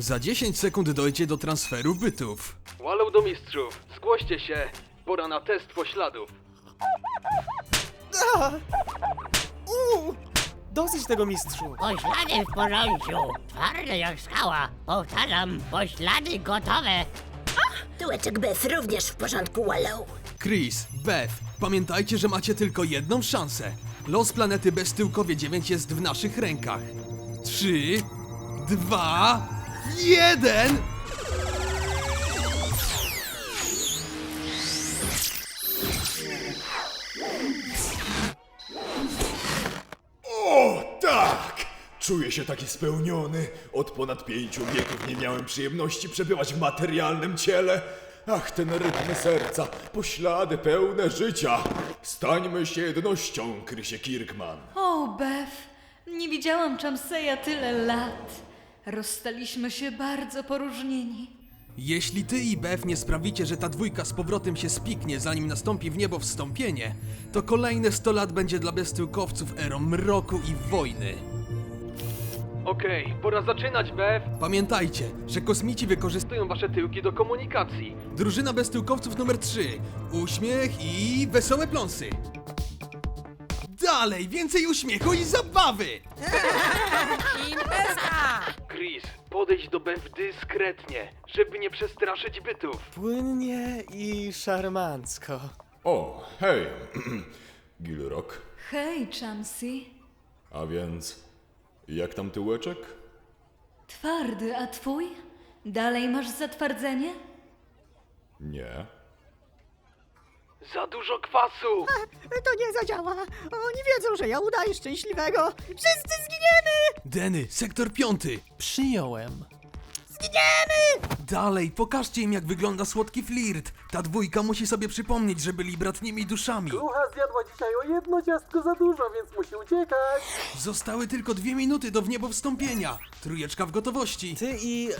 Za 10 sekund dojdzie do transferu bytów. Wallow do mistrzów, zgłoście się. Pora na test pośladów. Uuu! Dosyć tego mistrzu. Poślady w porządku, twarde jak skała. Powtarzam, poślady gotowe. Tyłeczek Beth również w porządku, Wallow. Chris, Beth, pamiętajcie, że macie tylko jedną szansę. Los planety Beztyłkowie 9 jest w naszych rękach. 3, 2, 1! O, tak! Czuję się taki spełniony. Od ponad pięciu wieków nie miałem przyjemności przebywać w materialnym ciele. Ach, ten rytm serca, poślady pełne życia. Stańmy się jednością, Krysie Kirkman. O, Beth, nie widziałam Chamseya tyle lat. Rozstaliśmy się bardzo poróżnieni. Jeśli ty i Beth nie sprawicie, że ta dwójka z powrotem się spiknie, zanim nastąpi w niebo wstąpienie, to kolejne 100 lat będzie dla beztyłkowców erą mroku i wojny. Okej, pora zaczynać, Beth. Pamiętajcie, że kosmici wykorzystują wasze tyłki do komunikacji. drużyna beztyłkowców numer 3. Uśmiech i wesołe pląsy. Dalej, więcej uśmiechu i zabawy! Chris, podejdź do Beth dyskretnie, żeby nie przestraszyć bytów. Płynnie i szarmancko. O, hej, Gilrock. Hej, Chamsey. A więc, jak tam tyłeczek? Twardy, a twój? Dalej masz zatwardzenie? Nie. Za dużo kwasu! To nie zadziała. Oni wiedzą, że ja udaję szczęśliwego. Wszyscy zginiemy! Deny, sektor piąty. Przyjąłem. Zginiemy! Dalej, pokażcie im jak wygląda słodki flirt. Ta dwójka musi sobie przypomnieć, że byli bratnimi duszami. Ducha zjadła dzisiaj o jedno ciastko za dużo, więc musi uciekać. Zostały tylko dwie minuty do wniebo wstąpienia. Trójeczka w gotowości. Ty i...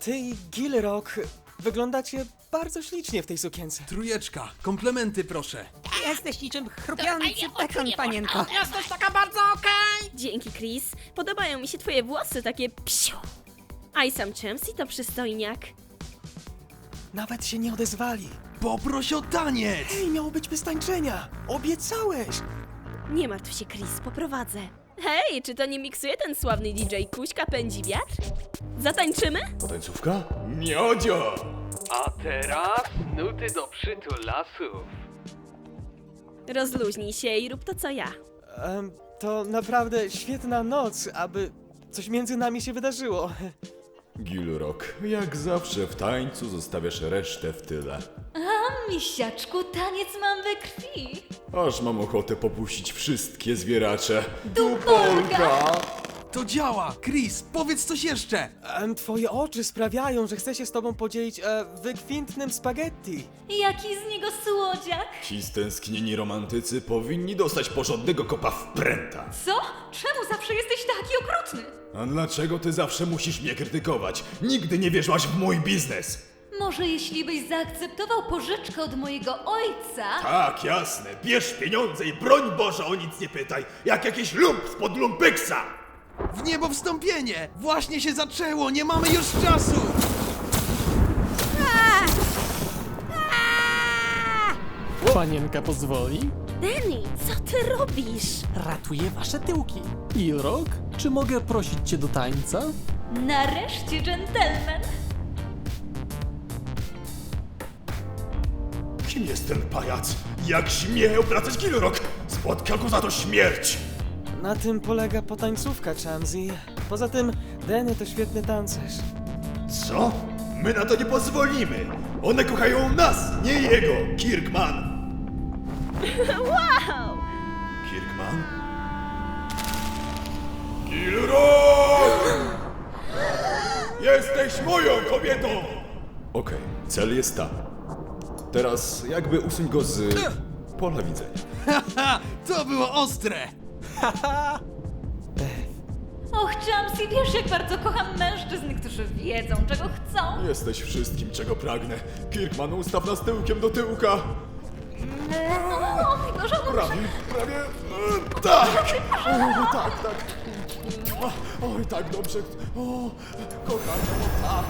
ty i Gilrock wyglądacie bardzo ślicznie w tej sukience. Trójeczka, komplementy proszę. Jesteś niczym chrupiący nie panienko. Jesteś taka bardzo okej! Dzięki, Chris. Podobają mi się twoje włosy, takie psiu. A i sam Chamsey to przystojniak. Nawet się nie odezwali. Poproś o taniec! Ej, miało być bez tańczenia. Obiecałeś. Nie martw się, Chris, poprowadzę. Hej, czy to nie miksuje ten sławny DJ Kuśka pędzi wiatr? Zatańczymy? Tańcówka? Miodzio! A teraz nuty do przytulasów. Rozluźnij się i rób to, co ja. Em, to naprawdę świetna noc, aby coś między nami się wydarzyło. Gilrock, jak zawsze w tańcu zostawiasz resztę w tyle. Misiaczku, taniec mam we krwi. Aż mam ochotę popuścić wszystkie zwieracze. Dupolka! To działa! Chris, powiedz coś jeszcze! Em, twoje oczy sprawiają, że chcę się z tobą podzielić e, wykwintnym spaghetti. Jaki z niego słodziak? Ci stęsknieni romantycy powinni dostać porządnego kopa w pręta. Co? Czemu zawsze jesteś taki okrutny? A dlaczego ty zawsze musisz mnie krytykować? Nigdy nie wierzyłaś w mój biznes! Może jeśli byś zaakceptował pożyczkę od mojego ojca? Tak, jasne. Bierz pieniądze i broń Boże o nic nie pytaj, jak jakiś lump spod lumpyksa! W niebo wstąpienie! Właśnie się zaczęło, nie mamy już czasu! Panienka pozwoli? Danny, co ty robisz? Ratuję wasze tyłki. Gilrock, czy mogę prosić cię do tańca? Nareszcie, dżentelmen! Kim jest ten pajac? Jak śmie obracać Gilrock? Spotka go za to śmierć! Na tym polega potańcówka, Chamsey. Poza tym, Denny to świetny tancerz. Co? My na to nie pozwolimy! One kochają nas, nie jego, Kirkman! Wow! Kirkman? Gilrock! Jesteś moją kobietą! Okej, cel jest tam. Teraz jakby usuń go z pola widzenia. Haha, to było ostre! Och, Jamsy, wiesz jak bardzo kocham mężczyzn, którzy wiedzą, czego chcą? Jesteś wszystkim, czego pragnę. Kirkman, ustaw nas tyłkiem do tyłka. O, mego żono, Prawie, prawie... e, Tak! O, tak, tak. Oj, tak dobrze. O, kochanie, o tak.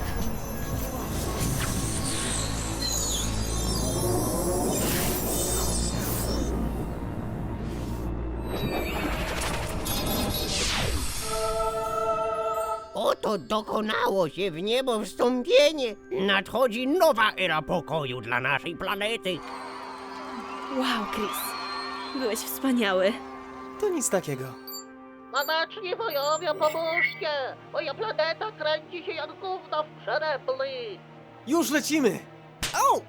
Oto dokonało się w niebo wstąpienie. Nadchodzi nowa era pokoju dla naszej planety. Wow, Chris. Byłeś wspaniały. To nic takiego. Mamaczni wojowie, pomóżcie! Moja planeta kręci się jak gówno w przerepli. Już lecimy! Au!